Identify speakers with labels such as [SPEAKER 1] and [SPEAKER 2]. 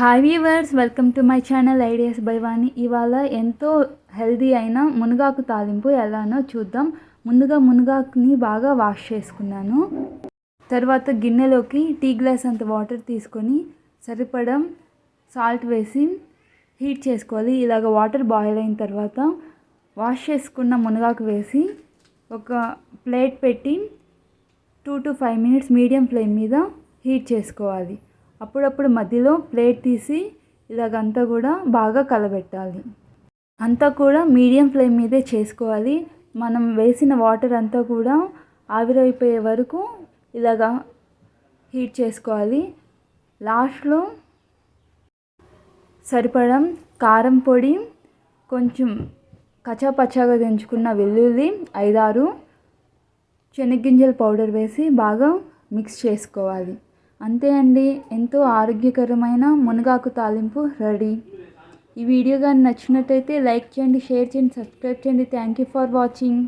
[SPEAKER 1] Hi viewers welcome to my channel ideas బైవాణి ఇవాళ ఎంతో healthy అయిన మునగాకు తాలింపు ఎలానో చూద్దాం. ముందుగా మునగాకుని బాగా వాష్ చేసుకున్నాను. తర్వాత గిన్నెలోకి టీ గ్లాస్ అంత వాటర్ తీసుకొని సరిపడం సాల్ట్ వేసి హీట్ చేసుకోవాలి. ఇలాగ వాటర్ బాయిల్ అయిన తర్వాత వాష్ చేసుకున్న మునగాకు వేసి ఒక ప్లేట్ పెట్టి two to five minutes medium flame మీద హీట్ చేసుకోవాలి. అప్పుడప్పుడు మధ్యలో ప్లేట్ తీసి ఇలాగంతా కూడా బాగా కలబెట్టాలి. అంతా కూడా మీడియం ఫ్లేమ్ మీదే చేసుకోవాలి. మనం వేసిన వాటర్ అంతా కూడా ఆవిరైపోయే వరకు ఇలాగా హీట్ చేసుకోవాలి. లాస్ట్లో సరిపడం కారం పొడి కొంచెం కచాపచ్చాగా దంచుకున్న వెల్లుల్లి ఐదారు శనగ్గింజల పౌడర్ వేసి బాగా మిక్స్ చేసుకోవాలి. అంతే అండి. ఎంతో ఆరోగ్యకరమైన మునగాకు తాలింపు రెడీ. ఈ వీడియో కానీ నచ్చినట్టయితే లైక్ చేయండి షేర్ చేయండి సబ్స్క్రైబ్ చేయండి. Thank you for watching.